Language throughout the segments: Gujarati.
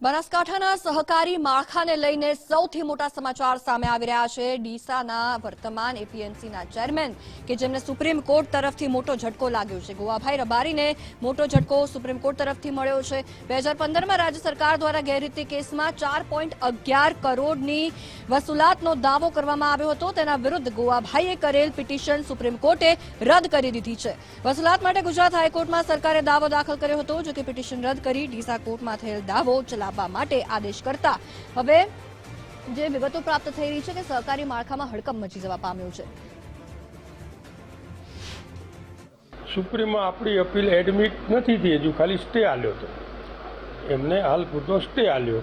બનાસકાંઠાના સહકારી માળખાને લઈને સૌથી મોટા સમાચાર સામે આવી રહ્યા છે. ડીસાના વર્તમાન એપીએમસીના ચેરમેન કે જેમને સુપ્રીમ કોર્ટ તરફથી મોટો ઝટકો લાગ્યો છે. ગોવાભાઈ રબારીને મોટો ઝટકો સુપ્રીમ કોર્ટ તરફથી મળ્યો છે. બે હજાર પંદરમાં રાજ્ય સરકાર દ્વારા ગેરરીતિ કેસમાં ચાર પોઈન્ટ અગિયાર કરોડની વસૂલાતનો દાવો કરવામાં આવ્યો હતો. તેના વિરુદ્ધ ગોવાભાઈએ કરેલ પિટિશન સુપ્રીમ કોર્ટે રદ કરી દીધી છે. વસૂલાત માટે ગુજરાત હાઈકોર્ટમાં સરકારે દાવો દાખલ કર્યો હતો જો પિટિશન રદ કરી ડીસા કોર્ટમાં થયેલ દાવો ચલાવવા માટે આદેશ કરતા. હવે જે વિગતો પ્રાપ્ત થઈ રહી છે કે સહકારી માળખામાં હડકંપ મચી જવા પામ્યો છે. સુપ્રીમમાં આપણી અપીલ એડમિટ નથી થઈ, હજુ ખાલી સ્ટે આલ્યો હતો. એમને હાલ પૂરતો સ્ટે આલ્યો.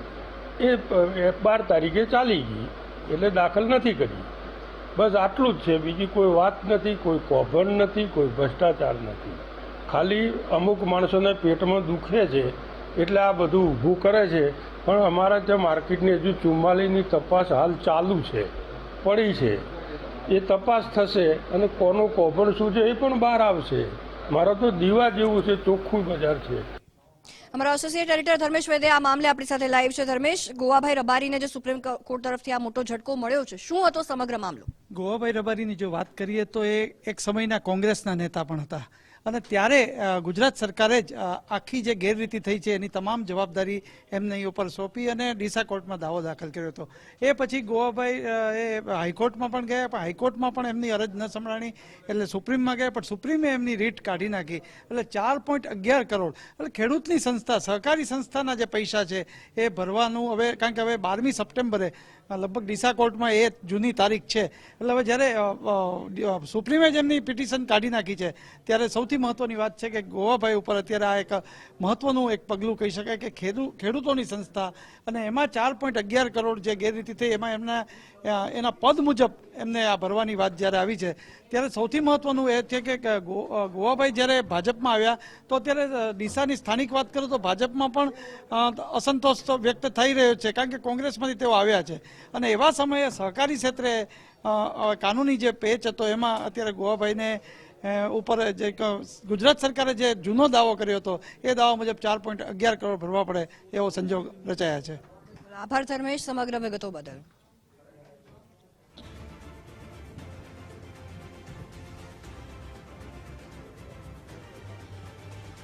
એ બાર તારીખે ચાલી ગઈ, એટલે દાખલ નથી કરી. બસ આટલું જ છે, બીજી કોઈ વાત નથી, કોઈ કૌભાંડ નથી, કોઈ ભ્રષ્ટાચાર નથી. ખાલી અમુક માણસોને પેટમાં દુખે છે એટલે આ બધું ઊભું કરે છે. પણ અમારા ત્યાં માર્કેટની હજુ ચુમ્માલીની તપાસ હાલ ચાલુ છે. પડી છે. એ તપાસ થશે અને કોનું કોભણ શું છે એ પણ બહાર આવશે. મારા તો દીવા જેવું છે ચોખ્ખું બજાર છે. અમારા એસોસિએટ એડિટર ધર્મેશ વૈદે આ મામલે આપણી સાથે લાઈવ છે. ધર્મેશ ગોવાભાઈ રબારીને જે સુપ્રીમ કોર્ટ તરફથી આ મોટો ઝટકો મળ્યો છે શું હતો સમગ્ર મામલો? ગોવાભાઈ રબારીની જો વાત કરીએ તો એ એક સમયના કોંગ્રેસના નેતા પણ હતા. અને ત્યારે ગુજરાત સરકારે જ આખી જે ગેરરીતિ થઈ છે એની તમામ જવાબદારી એમને અહીં ઉપર સોંપી અને ડીસા કોર્ટમાં દાવો દાખલ કર્યો હતો. એ પછી ગોવાભાઈ એ હાઈકોર્ટમાં પણ ગયા, પણ હાઈકોર્ટમાં પણ એમની અરજ ન સંભળાણી. એટલે સુપ્રીમમાં ગયા, પણ સુપ્રીમે એમની રીટ કાઢી નાખી. એટલે ચાર પોઈન્ટ અગિયાર કરોડ. એટલે ખેડૂતની સંસ્થા, સહકારી સંસ્થાના જે પૈસા છે, એ ભરવાનું હવે, કારણ કે હવે બારમી સપ્ટેમ્બરે લગભગ ડીસા કોર્ટમાં એ જૂની તારીખ છે. એટલે હવે જ્યારે સુપ્રીમે જ એમની પિટિશન કાઢી નાખી છે, ત્યારે સૌથી મહત્વની વાત છે કે ગોવાભાઈ ઉપર અત્યારે આ એક મહત્વનું એક પગલું કહી શકાય કે ખેડૂ, ખેડૂતોની સંસ્થા અને એમાં ચાર પોઈન્ટ અગિયાર કરોડ જે ગેરરીતિ થઈ એમાં એમના એના પદ મુજબ એમને આ ભરવાની વાત જ્યારે આવી છે, ત્યારે સૌથી મહત્વનું એ છે કે ગોવાભાઈ જ્યારે ભાજપમાં આવ્યા, તો અત્યારે ડીસાની સ્થાનિક વાત કરું તો ભાજપમાં પણ અસંતોષ વ્યક્ત થઈ રહ્યો છે, કારણ કે કોંગ્રેસમાંથી તેઓ આવ્યા છે. અને એવા સમયે સહકારી ક્ષેત્રે કાનૂની જે પેચ હતો એમાં અત્યારે ગોવાભાઈને ઉપર જે ગુજરાત સરકારે જે જૂનો દાવો કર્યો હતો, એ દાવા મુજબ ચાર પોઈન્ટ અગિયાર કરોડ ભરવા પડે એવો સંજોગ રચાયા છે. આભાર ધર્મેશ, સમગ્ર વિગતો બદલ.